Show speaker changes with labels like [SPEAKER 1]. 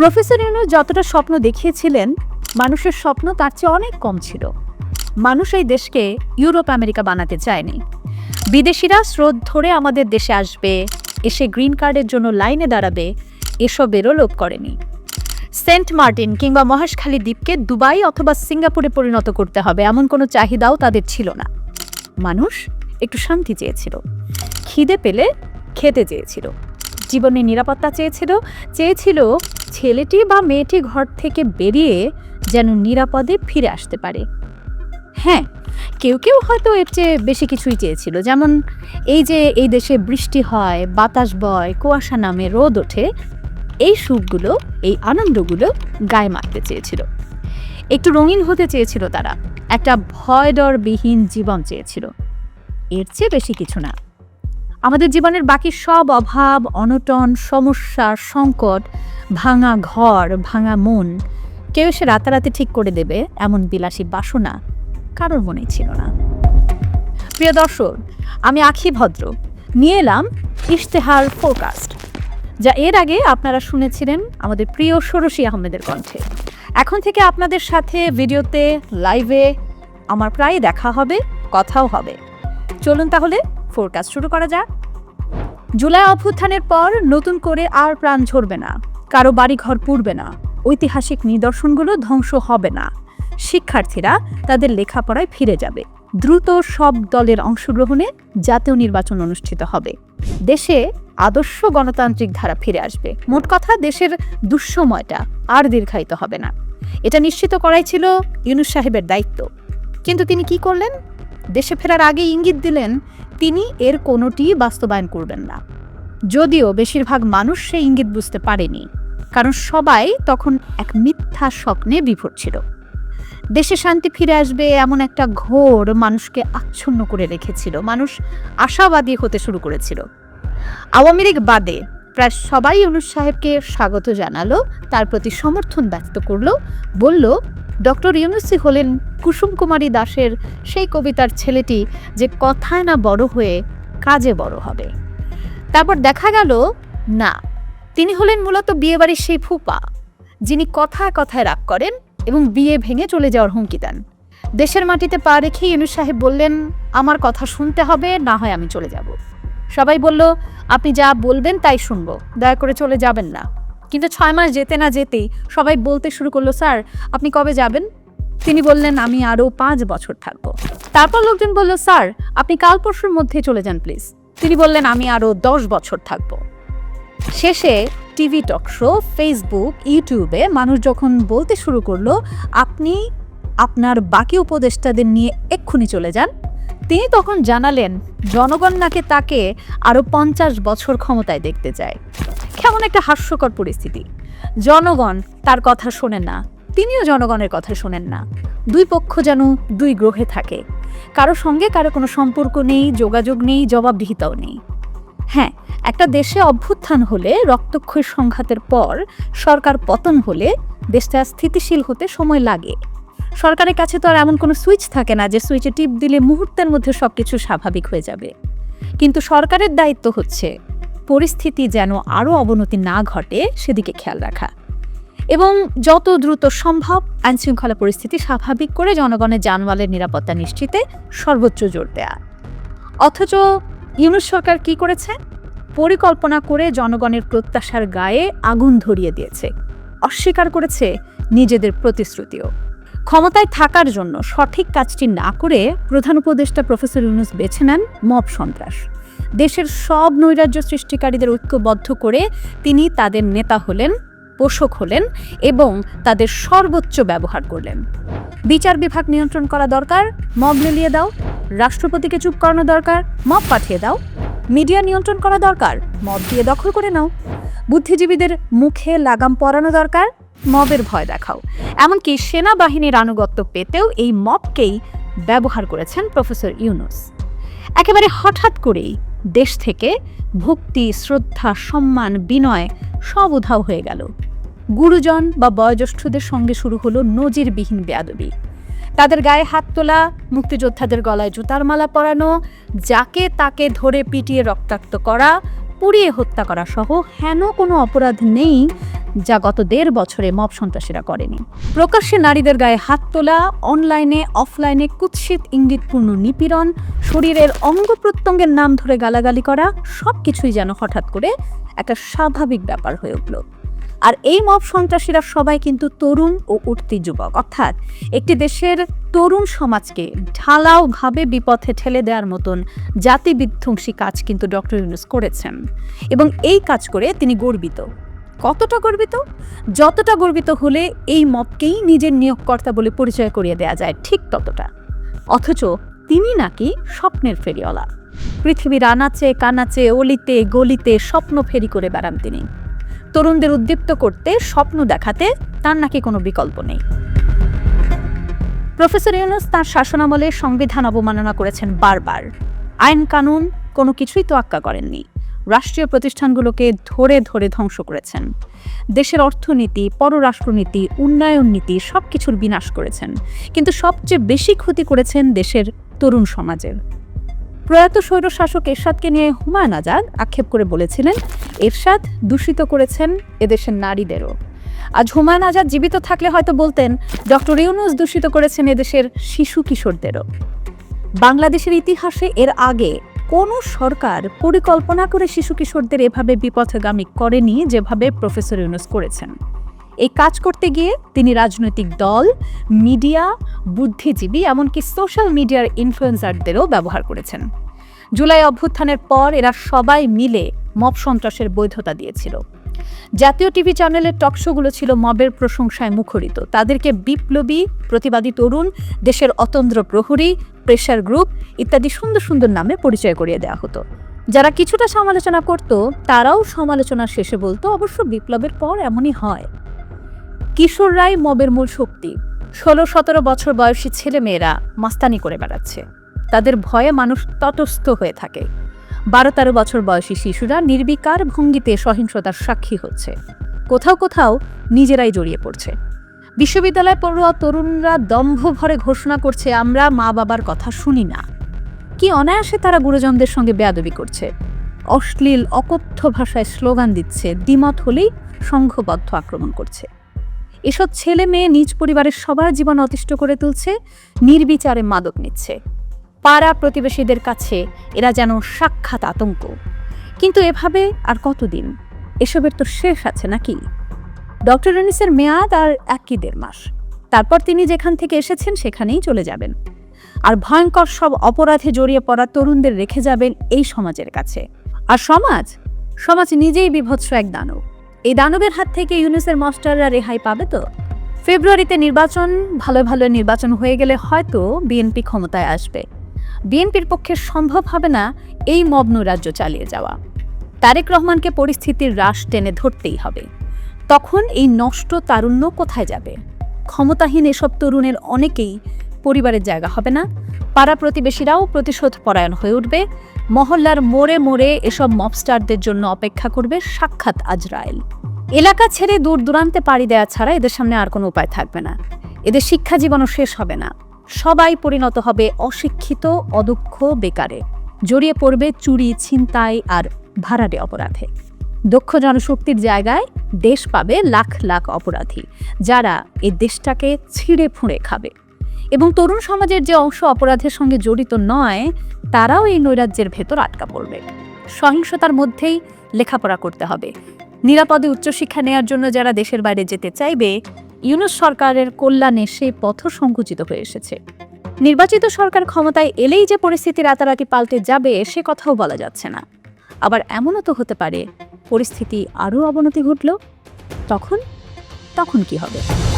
[SPEAKER 1] Professor Yunus যতটা স্বপ্ন দেখিয়েছিলেন, মানুষের স্বপ্ন তার চেয়ে অনেক কম ছিল। মানুষ এই দেশকে ইউরোপ, আমেরিকা বানাতে চায়নি। বিদেশিরা স্রোত ধরে আমাদের দেশে আসবে, এসে গ্রিন কার্ডের জন্য লাইনে দাঁড়াবে, এসবেরও লোভ করেনি। সেন্ট মার্টিন কিংবা মহেশখালী দ্বীপকে দুবাই অথবা সিঙ্গাপুরে পরিণত করতে হবে এমন কোনো চাহিদাও তাদের ছিল না। মানুষ একটু শান্তি চেয়েছিল। খিদে পেলে খেতে চেয়েছিল। জীবনের নিরাপত্তা চেয়েছিল চেয়েছিল ছেলেটি বা মেয়েটি ঘর থেকে বেরিয়ে যেন নিরাপদে ফিরে আসতে পারে। হ্যাঁ কেউ কেউ হয়তো এর চেয়ে বেশি কিছুই চেয়েছিল। যেমন এই যে এই দেশে বৃষ্টি হয়, বাতাস বয়, কুয়াশা নামে রোদ ওঠে, এই সুখগুলো, এই আনন্দগুলো গায়ে মারতে চেয়েছিল। একটু রঙিন হতে চেয়েছিল তারা। একটা ভয় ডরবিহীন জীবন চেয়েছিল। এর চেয়ে বেশি কিছু না। আমাদের জীবনের বাকি সব অভাব, অনটন, সমস্যা, সংকট, ভাঙা ঘর, ভাঙা মন, কেউ এসে রাতারাতি ঠিক করে দেবে এমন বিলাসী বাসনা কারোর মনেই ছিল না। প্রিয় দর্শক, আমি আখি ভদ্র। নিয়ে এলাম ইশতেহার ফোরকাস্ট যা এর আগে আপনারা শুনেছিলেন আমাদের প্রিয় ষোড়শী আহমেদের কণ্ঠে। এখন থেকে আপনাদের সাথে ভিডিওতে লাইভে আমার প্রায় দেখা হবে, কথাও হবে। চলুন তাহলে ফোরকাস্ট শুরু করা যাক। জুলাই অভ্যুত্থানের পর নতুন করে আর প্রাণ ঝরবে না। কারও বাড়িঘর পুড়বে না। ঐতিহাসিক নিদর্শনগুলো ধ্বংস হবে না। শিক্ষার্থীরা তাদের লেখাপড়ায় ফিরে যাবে। দ্রুত সব দলের অংশগ্রহণে জাতীয় নির্বাচন অনুষ্ঠিত হবে। দেশে আদর্শ গণতান্ত্রিক ধারা ফিরে আসবে। মোট কথা, দেশের দুঃসময়টা আর দীর্ঘায়িত হবে না। এটা নিশ্চিত করাই ছিল ইউনুস সাহেবের দায়িত্ব। কিন্তু তিনি কি করলেন? দেশে ফেরার আগে ইঙ্গিত দিলেন তিনি এর কোনোটি বাস্তবায়ন করবেন না। যদিও বেশিরভাগ মানুষ সেই ইঙ্গিত বুঝতে পারেনি, কারণ সবাই তখন এক মিথ্যা স্বপ্নে বিভোর ছিল। দেশে শান্তি ফিরে আসবে এমন একটা ঘোর মানুষকে আচ্ছন্ন করে রেখেছিল, মানুষ আশাবাদী হতে শুরু করেছিল। আওয়ামী লীগ বাদে প্রায় সবাই ইউনুস সাহেবকে স্বাগত জানালো, তার প্রতি সমর্থন ব্যক্ত করল, বলল ডক্টর ইউনুসি হলেন কুসুম কুমারী দাসের সেই কবিতার ছেলেটি যে কথায় না বড় হয়ে কাজে বড় হবে। তারপর দেখা গেল, না, তিনি হলেন মূলত বিয়েবাড়ির সেই ফুপা, যিনি কথায় কথায় রাগ করেন এবং বিয়ে ভেঙে চলে যাওয়ার হুমকি দেন। দেশের মাটিতে পা রেখে ইনু সাহেব বললেন, আমার কথা শুনতে হবে, না হয় আমি চলে যাব। সবাই বলল, আপনি যা বলবেন তাই শুনব, দয়া করে চলে যাবেন না। কিন্তু ছয় মাস যেতে না যেতেই সবাই বলতে শুরু করল, স্যার, আপনি কবে যাবেন? তিনি বললেন, আমি আরও পাঁচ বছর থাকব। তারপর লোকজন বলল, স্যার, আপনি কাল পরশুর মধ্যে চলে যান, প্লিজ। তিনি বললেন, আমি আরও দশ বছর থাকব। শেষে টিভি টক শো, ফেসবুক, ইউটিউবে মানুষ যখন বলতে শুরু করল, আপনি আপনার বাকি উপদেষ্টাদের নিয়ে এক্ষুনি চলে যান। তিনি তখন জানালেন, জনগণ নাকি তাকে আরও পঞ্চাশ বছর ক্ষমতায় দেখতে চায়। কেমন একটা হাস্যকর পরিস্থিতি। জনগণ তার কথা শোনেন না, তিনিও জনগণের কথা শোনেন না। দুই পক্ষ যেন দুই গ্রহে থাকে। কারও সঙ্গে কারও কোনো সম্পর্ক নেই, যোগাযোগ নেই, জবাবদিহিতাও নেই। হ্যাঁ একটা দেশে অভ্যুত্থান হলে রক্তক্ষয়ী সংঘাতের পর সরকার পতন হলে দেশটা স্থিতিশীল হতে সময় লাগে। সরকারের কাছে তো আর এমন কোনো সুইচ থাকে না যে সুইচে টিপ দিলে মুহূর্তের মধ্যে সব কিছু স্বাভাবিক হয়ে যাবে। কিন্তু সরকারের দায়িত্ব হচ্ছে পরিস্থিতি যেন আরও অবনতি না ঘটে সেদিকে খেয়াল রাখা। এবং যত দ্রুত সম্ভব আইনশৃঙ্খলা পরিস্থিতি স্বাভাবিক করে জনগণের জানমালের নিরাপত্তা নিশ্চিতে সর্বোচ্চ জোর দেয়া। অথচ ইউনুস সরকার কি করেছে? পরিকল্পনা করে জনগণের প্রত্যাশার গায়ে আগুন ধরিয়ে দিয়েছে। অস্বীকার করেছে নিজেদের প্রতিশ্রুতিও। ক্ষমতায় থাকার জন্য সঠিক কাজটি না করে প্রধান উপদেষ্টা প্রফেসর ইউনুস বেছে নেন মব সন্ত্রাস। দেশের সব নৈরাজ্য সৃষ্টিকারীদের ঐক্যবদ্ধ করে তিনি তাদের নেতা হলেন, পোষক হলেন এবং তাদের সর্বোচ্চ ব্যবহার করলেন। বিচার বিভাগ নিয়ন্ত্রণ করা দরকার, মব লেলিয়ে দাও, রাষ্ট্রপতিকে চুপ করানো দরকার, মব পাঠিয়ে দাও, মিডিয়া নিয়ন্ত্রণ করা দরকার, মব দিয়ে দখল করে নাও। বুদ্ধিজীবীদের মুখে লাগাম পরানো দরকার মবের ভয় দেখাও। এমনকি সেনাবাহিনীর আনুগত্য পেতেও এই মবকেই ব্যবহার করেছেন প্রফেসর ইউনুস। একেবারে হঠাৎ করেই দেশ থেকে ভক্তি, শ্রদ্ধা, সম্মান, বিনয় সব উধাও হয়ে গেল। গুরুজন বা বয়োজ্যেষ্ঠদের সঙ্গে শুরু হলো নজিরবিহীন বেয়াদবি। তাদের গায়ে হাত তোলা, মুক্তিযোদ্ধাদের গলায় জুতার মালা পরানো, যাকে তাকে ধরে পিটিয়ে রক্তাক্ত করা, পুড়িয়ে হত্যা করা সহ হেন কোনো অপরাধ নেই যা গত দেড় বছরে মব সন্ত্রাসীরা করেনি। প্রকাশ্যে নারীদের গায়ে হাত তোলা, অনলাইনে, অফলাইনে কুৎসিত ইঙ্গিতপূর্ণ নিপীড়ন, শরীরের অঙ্গ প্রত্যঙ্গের নাম ধরে গালাগালি করা সব কিছুই যেন হঠাৎ করে একটা স্বাভাবিক ব্যাপার হয়ে উঠল। আর এই মব সন্ত্রাসীরা সবাই কিন্তু তরুণ ও উঠতি যুবক। অর্থাৎ একটি দেশের তরুণ সমাজকে ঢালাওভাবে বিপথে ঠেলে দেওয়ার মতন জাতি বিধ্বংসী কাজ কিন্তু ডক্টর ইউনুস করেছেন। এবং এই কাজ করে তিনি গর্বিত। কতটা গর্বিত? যতটা গর্বিত হলে এই মবকেই নিজের নিয়োগকর্তা বলে পরিচয় করিয়ে দেয়া যায়, ঠিক ততটা। অথচ তিনি নাকি স্বপ্নের ফেরিওয়ালা। পৃথিবীর আনাচে কানাচে, অলিতে, গলিতে স্বপ্ন ফেরি করে বেড়ান তিনি। তরুণদের উদ্দীপ্ত করতে, স্বপ্ন দেখাতে তার নাকি কোনো বিকল্প নেই। প্রফেসর ইউনুস তার শাসনামলে সংবিধান অবমাননা করেছেন বারবার। আইন কানুন কোনো কিছুই তোয়াক্কা করেননি। রাষ্ট্রীয় প্রতিষ্ঠানগুলোকে ধরে ধরে ধ্বংস করেছেন। দেশের অর্থনীতি, পররাষ্ট্রনীতি, উন্নয়ন নীতি সব কিছুর বিনাশ করেছেন। কিন্তু সবচেয়ে বেশি ক্ষতি করেছেন দেশের তরুণ সমাজের। প্রয়াত স্বৈরশাসক এরশাদকে নিয়ে হুমায়ুন আজাদ আক্ষেপ করে বলেছিলেন, এরশাদ দূষিত করেছেন এদেশের নারীদেরও। আজ হুমায়ুন আজাদ জীবিত থাকলে হয়তো বলতেন, ডক্টর ইউনুস দূষিত করেছেন এদেশের শিশু কিশোরদেরও। বাংলাদেশের ইতিহাসে এর আগে কোনো সরকার পরিকল্পনা করে শিশু কিশোরদের এভাবে বিপথগামী করেনি যেভাবে প্রফেসর ইউনুস করেছেন। এই কাজ করতে গিয়ে তিনি রাজনৈতিক দল, মিডিয়া, বুদ্ধিজীবী, এমনকি সোশ্যাল মিডিয়ার ইনফ্লুয়েন্সারদেরও ব্যবহার করেছেন। জুলাই অভ্যুত্থানের পর এরা সবাই মিলে মব সন্ত্রাসের বৈধতা দিয়েছিল। জাতীয় টিভি চ্যানেলের টকশোগুলো ছিল মবের প্রশংসায় মুখরিত। তাদেরকে বিপ্লবী, প্রতিবাদী তরুণ, দেশের অতন্দ্র প্রহরী প্রেশার গ্রুপ ইত্যাদি সুন্দর সুন্দর নামে পরিচয় করিয়ে দেওয়া হতো। যারা কিছুটা সমালোচনা করত, তারাও সমালোচনা শেষে বলতো, অবশ্য বিপ্লবের পর এমনই হয়। কিশোররাই মবের মূল শক্তি। ষোলো সতেরো বছর বয়সী ছেলে মেয়েরা মাস্তানি করে বেড়াচ্ছে। তাদের ভয়ে মানুষ তটস্থ হয়ে থাকে। বারো তেরো বছর বয়সী শিশুরা নির্বিকার ভঙ্গিতে সহিংসতার সাক্ষী হচ্ছে। কোথাও কোথাও নিজেরাই জড়িয়ে পড়ছে। বিশ্ববিদ্যালয় পড়ুয়া তরুণরা দম্ভ ভরে ঘোষণা করছে, আমরা মা বাবার কথা শুনি না। কি অনায়াসে তারা গুরুজনদের সঙ্গে বেয়াদবি করছে। অশ্লীল, অকথ্য ভাষায় স্লোগান দিচ্ছে, দ্বিমত হলেই সংঘবদ্ধ আক্রমণ করছে। এসব ছেলে মেয়ে নিজ পরিবারের সবার জীবন অতিষ্ঠ করে তুলছে, নির্বিচারে মাদক নিচ্ছে। পাড়া প্রতিবেশীদের কাছে এরা যেন সাক্ষাৎ আতঙ্ক। কিন্তু এভাবে আর কতদিন? এসবের তো শেষ আছে নাকি? ডক্টর রনিসের মেয়াদ আর এক কি দেড় মাস। তারপর তিনি যেখান থেকে এসেছেন সেখানেই চলে যাবেন। আর ভয়ঙ্কর সব অপরাধে জড়িয়ে পড়া তরুণদের রেখে যাবেন এই সমাজের কাছে। আর সমাজ? সমাজ নিজেই বিভৎস এক দানব। এই দানবের হাত থেকে ইউনুসের মাস্টাররা রেহাই পাবে তো? ফেব্রুয়ারিতে নির্বাচন, ভালো ভালো নির্বাচন হয়ে গেলে হয়তো বিএনপি ক্ষমতায় আসবে। বিএনপির পক্ষে সম্ভব হবে না এই মগ্ন রাজ্য চালিয়ে যাওয়া। তারেক রহমানকে পরিস্থিতির হ্রাস টেনে ধরতেই হবে। তখন এই নষ্ট তারুণ্য কোথায় যাবে? ক্ষমতাহীন এসব তরুণের অনেকেই পরিবারের জায়গা হবে না। পাড়া প্রতিবেশীরাও প্রতিশোধ পরায়ণ হয়ে উঠবে। মহল্লার মোড়ে মোড়ে এসব মবস্টারদের জন্য অপেক্ষা করবে সাক্ষাৎ আজরায়েল এলাকা ছেড়ে দূর দূরান্তে পাড়ি দেওয়া ছাড়া এদের সামনে আর কোনো উপায় থাকবে না। এদের শিক্ষা জীবনও শেষ হবে না। সবাই পরিণত হবে অশিক্ষিত, অদক্ষ, বেকারে। জড়িয়ে পড়বে চুরি, ছিনতাই আর ভাড়াটে অপরাধে। দক্ষ জনশক্তির জায়গায় দেশ পাবে লাখ লাখ অপরাধী, যারা এই দেশটাকে ছিঁড়ে ফুঁড়ে খাবে। এবং তরুণ সমাজের যে অংশ অপরাধের সঙ্গে জড়িত নয়, তারাও এই নৈরাজ্যের ভেতর আটকা পড়বে। সহিংসতার মধ্যেই লেখাপড়া করতে হবে। নিরাপদে উচ্চশিক্ষা নেয়ার জন্য যারা দেশের বাইরে যেতে চাইবে ইউনুস সরকারের কল্যাণে সে পথ সংকুচিত হয়ে এসেছে। নির্বাচিত সরকার ক্ষমতায় এলেই যে পরিস্থিতি রাতারাতি পাল্টে যাবে, সে কথাও বলা যাচ্ছে না। আবার এমনও তো হতে পারে, পরিস্থিতি আরও অবনতি ঘটল। তখন? তখন কি হবে?